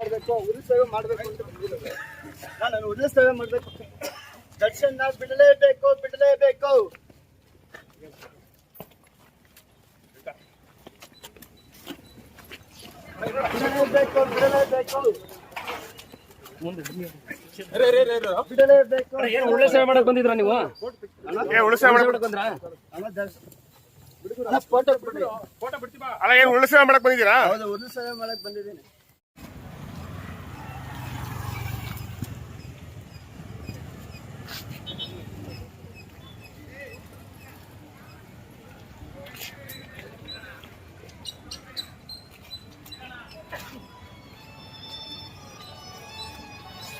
ಮಾಡಬೇಕು ಸೇವೆ ಮಾಡಬೇಕು ಅಂತ ಬಂದಿರೋದು. ನಾನು ಸೇವೆ ಮಾಡಬೇಕು. ದರ್ಶನ್ ಬಿಡಲೇಬೇಕು ಬಿಡಲೇಬೇಕು. ಬಿಡಲೇಬೇಕು ಬಿಡಲೇಬೇಕು. ಬಿಡಲೇಬೇಕು. ಏನ್ ಒಳ್ಳೆ ಸೇವೆ ಮಾಡಕ್ ಬಂದಿದ್ರ ನೀವು? ಏ ಉಳಿಸ ಮಾಡಕ್ ಬಂದ್ರ ಅಣ್ಣ ದರ್ಶನ್. ಅಣ್ಣ ಫೋಟೋ ಬಿಡಿ ಅಲ್ಲ ಏನ್ ಉಳಿಸ ಮಾಡಕ್ ಬಂದಿದ್ದೀರಾ? ಹೌದು ಉರಿ ಸೇವೆ ಮಾಡಕ್ ಬಂದಿದ್ದೀನಿ.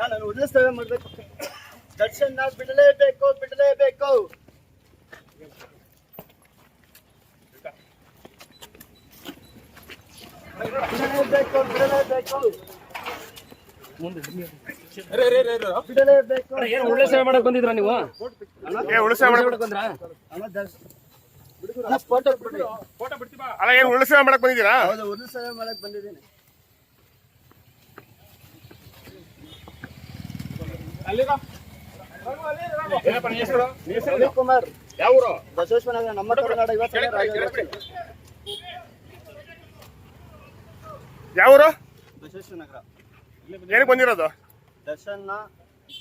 ನಾನು ಉರಿ ಸೇವೆ ಮಾಡ್ಬೇಕು ದರ್ಶನ್ ಬಿಡಲೇಬೇಕು ಬಿಡಲೇಬೇಕು ಬಿಡಲೇಬೇಕು ಬಿಡಲೇಬೇಕು ಬಿಡಲೇಬೇಕು ಏನ್ ನೀವು ಅಲ್ಲ ಏನ್ ಬಂದಿದ್ದೀನಿ ಕುಮಾರ್ ಯಾವ ಬಸವೇಶ್ವರ ನಗರ ನಮ್ಮ ರಾಜ್ಯ ಯಾವೂರು ಬಸವೇಶ್ವರ ನಗರ ಏನಕ್ಕೆ ಬಂದಿರೋದು ದರ್ಶನ್ನ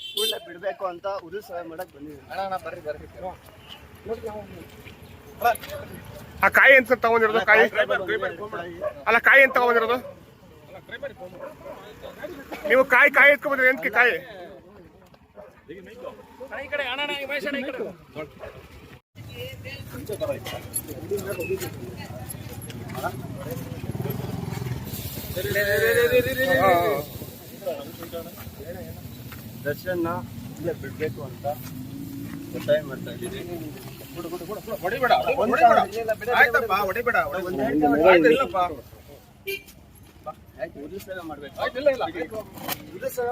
ಕೂಡಲೇ ಬಿಡಬೇಕು ಅಂತ ಉರು ಸೇವೆ ಮಾಡಕ್ಕೆ ಬಂದಿದ್ದೀನಿ ಆ ಕಾಯಿ ಅಂತ ತಗೊಂಡಿರೋದು? ಕಾಯಿ? ಅಲ್ಲ ಕಾಯಿ ಅಂತ ತಗೊಂಡಿರೋದು? ನೀವು ಕಾಯಿ ಕಾಯಿ ಎತ್ಕೊಂಡ್ಬಂದ್ರಿ ಎಂತಕ್ಕೆ ಕಾಯಿ? ಈ ಕಡೆ ಅಣ್ಣ ಈ ಮಹೇಶ್ ಅಣ್ಣ ಈ ಕಡೆ ದರ್ಶನ್ನ ಇಲ್ಲೇ ಬಿಡಬೇಕು ಅಂತ ಒತ್ತಾಯ ಮಾಡ್ತಾ ಇದ್ದೀನಿ ಹೊಡಿಬೇಡ ಆಯ್ತಪ್ಪ ಹೊಡಿಬೇಡ ಆಯ್ತು ಬಿಡಲೇಬೇಕು ಸೇವೆ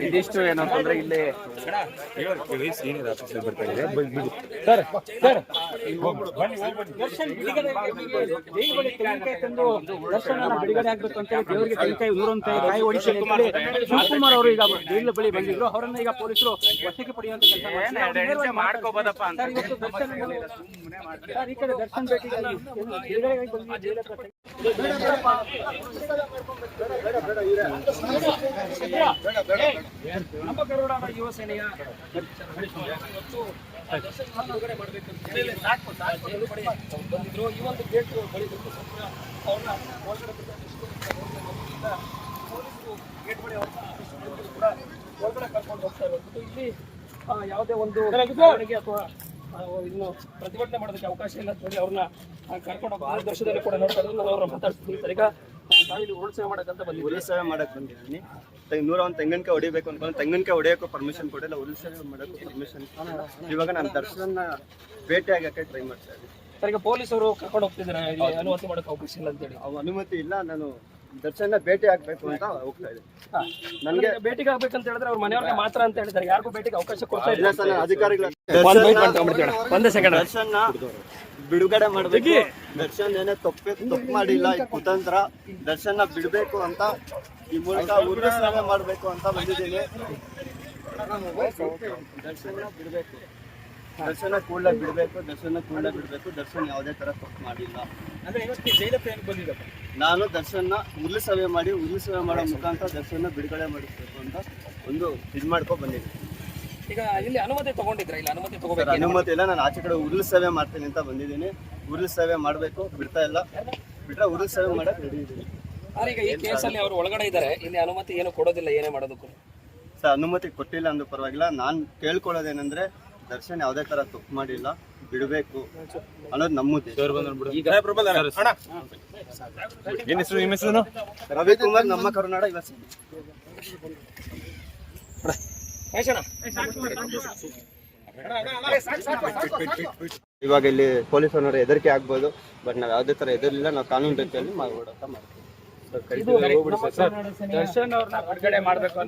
ಇದಿಷ್ಟು ಏನಂತಂದ್ರೆ ಇಲ್ಲಿ ದರ್ಶನ ಬಿಡುಗಡೆ ಆಗ್ಬೇಕು ಅಂತ ಹೇಳಿ ದೇವರಿಗೆ ಕೈ ಕೈ ನೂರಂತ ಕಾಯಿ ಹೊಡಿಸಿ ಅಂತ ಹೇಳಿ ಶಿವಕುಮಾರ್ ಅವರು ಈಗ ಇಲ್ಲಿ ಬಳಿ ಬಂದಿದ್ರು ಅವರನ್ನ ಈಗ ಪೊಲೀಸರು ವಶಕ್ಕೆ ಪಡೆಯುವಂತ ಕೆಲಸ ಮಾಡ್ಕೋಬೋದಪ್ಪ ಅಂತ ಇವತ್ತು ದರ್ಶನ್ ಸರ್, ಈ ಕಡೆ ದರ್ಶನ್ ಬಿಡುಗಡೆಗಾಗಿ. ಪಡೆ ಬಂದಿದ್ರು ಈ ಒಂದು ಗೇಟ್ ಅವ್ರನ್ನ ಗೇಟ್ ಬಳಿ ಕೂಡ ಒಳಗಡೆ ಕರ್ಕೊಂಡು ಹೋಗ್ತಾ ಇರೋದು ಇಲ್ಲಿ ಯಾವುದೇ ಒಂದು ಅಥವಾ ಪ್ರತಿಭಟನೆ ಮಾಡೋದಕ್ಕೆ ಅವಕಾಶ ಇಲ್ಲ ಅಂತ ಹೇಳಿ ಅವ್ರನ್ನ ಕರ್ಕೊಂಡು ಕರ್ಕೊಂಡು ಆ ದೃಶ್ಯದಲ್ಲಿ ಕೂಡ ನೋಡ್ತಾ ಇರೋದು ನಾನು ಅವ್ರನ್ನ ಮಾತಾಡ್ತೀನಿ ಸರ್ ಉರಿ ಸೇವೆ ಮಾಡಕ್ ಬಂದಿದ್ದೀನಿ. ನೂರ ಒಂದು ತೆಂಗಿನಕಾಯಿ ಹೊಡಿಬೇಕು ಅನ್ಕೊಂಡು ತೆಂಗಿನಕಾಯಿ ಹೊಡಿಯೋಕ್ಕೂ ಪರ್ಮಿಷನ್ ಕೊಡಿಲ್ಲ ಉರಿ ಸೇವೆ ಮಾಡೋಕ್ಕೂ ಪರ್ಮಿಷನ್ ಇವಾಗ ನಾನು ದರ್ಶನ ಭೇಟಿ ಆಗಕ್ಕೆ ಟ್ರೈ ಮಾಡ್ತಾ ಇದ್ದೀನಿ. ಸರ್ ಈಗ ಪೊಲೀಸರು ಕರ್ಕೊಂಡು ಹೋಗ್ತಿದ್ದಾರೆ? ಅನುಮತಿ ಮಾಡಕ್ಕೆ ಅವಕಾಶ ಇಲ್ಲ ಅಂತೇಳಿ. ಅವ್ ಅನುಮತಿ ಇಲ್ಲ ನಾನು ದರ್ಶನ ಭೇಟಿ ಆಗ್ಬೇಕು ಅಂತ ಹೋಗ್ತಾ ಇದ್ದೀನಿ. ನನಗೆ ಭೇಟಿಗೆ ಆಗ್ಬೇಕಂತ ಹೇಳಿದ್ರೆ ಅವ್ರ ಮನೆಯವ್ರಿಗೆ ಮಾತ್ರ ಅಂತ ಹೇಳಿದ್ದಾರೆ. ಯಾರಿಗೂ ಭೇಟಿಗೆ ಅವಕಾಶ ಕೊಡ್ತಾ ಇಲ್ಲ ಸರ್ ಅಧಿಕಾರಿಗಳ. ಒಂದೇ ಸೆಕೆಂಡ್ ದರ್ಶನ ಬಿಡುಗಡೆ ಮಾಡಬೇಕು. ದರ್ಶನ್ ಏನೇ ತಪ್ಪೆ ತಪ್ಪು ಮಾಡಿಲ್ಲ ಈ ಕುತಂತ್ರ ದರ್ಶನ ಬಿಡಬೇಕು ಅಂತ ಈ ಮೂಲಕ ಉದ್ಘಾಟನೆ ಮಾಡಬೇಕು ಮಾಡ್ಬೇಕು ಅಂತ ಬಂದಿದ್ದೀನಿ. ದರ್ಶನ ಬಿಡಬೇಕು. ದರ್ಶನ ಕೂಡಲೇ ಬಿಡಬೇಕು ದರ್ಶನ ಕೂಡಲೇ ಬಿಡಬೇಕು. ದರ್ಶನ್ ಯಾವುದೇ ತರ ತಪ್ಪು ಮಾಡಿಲ್ಲ. ನಾನು ದರ್ಶನ ಉರುಳು ಸಭೆ ಮಾಡಿ ಉರುಳು ಸಭೆ ಮಾಡೋ ಮುಖಾಂತರ ದರ್ಶನ ಬಿಡುಗಡೆ ಮಾಡಿಸ್ಬೇಕು ಅಂತ ಒಂದು ಇದು ಮಾಡ್ಕೊ ಬಂದಿದ್ದೀನಿ. ಈಗ ಇಲ್ಲಿ ಅನುಮತಿ ತಗೊಂಡಿದ್ರ? ಇಲ್ಲ ಅನುಮತಿ ಸರ್ ತಗೋಬೇಕು ಅನುಮತಿ ಇಲ್ಲ. ನಾನು ಆಚೆ ಕಡೆ ಉರುಳು ಸೇವೆ ಮಾಡ್ತೀನಿ ಅಂತ ಬಂದಿದ್ದೀನಿ. ಉರುಳು ಸೇವೆ ಮಾಡಬೇಕು ಬಿಡ್ತಾ ಇಲ್ಲ. ಬಿಟ್ರೆ ಉರುಳು ಸೇವೆ ಮಾಡಕ್ ರೆಡಿ ಇದ್ದೀನಿ ಆದ್ರೆ ಈಗ ಈ ಕೇಸಲ್ಲಿ ಅವರು ಒಳಗಡೆ ಇದ್ದಾರೆ ಇಲ್ಲಿ ಅನುಮತಿ ಏನು ಕೊಡೋದಿಲ್ಲ ಏನೇ ಮಾಡೋದಕ್ಕೂ. ಸರ್ ಅನುಮತಿ ಕೊಟ್ಟಿಲ್ಲ ಅಂದ್ರೂ ಪರವಾಗಿಲ್ಲ. ನಾನು ಕೇಳ್ಕೊಳ್ಳೋದೇನಂದ್ರೆ ದರ್ಶನ್ ಯಾವುದೇ ತರ ತಪ್ಪು ಮಾಡಿಲ್ಲ. ಬಿಡಬೇಕು. ಅನ್ನೋದು ನಮ್ಮ ಹೆಸರು ರವಿಕುಮಾರ್ ನಮ್ಮ ಕರುನಾಡ ಇವತ್ತು ಇವಾಗ ಇಲ್ಲಿ ಪೊಲೀಸ್ ಪೊಲೀಸರವ್ರ ಹೆದರಿಕೆ ಆಗ್ಬೋದು, ಬಟ್ ನಾವ್ ಯಾವ್ದೇ ತರ ಹೆದರ್ಲಿಲ್ಲ, ನಾವು ಕಾನೂನು ರೀತಿಯಲ್ಲಿ ಮಾಡ್ಬಿಡೋಕೆ ಮಾಡ್ತೀವಿ. ದರ್ಶನ್ ಅವ್ರನ್ನ ಬಿಡುಗಡೆ ಮಾಡ್ಬೇಕು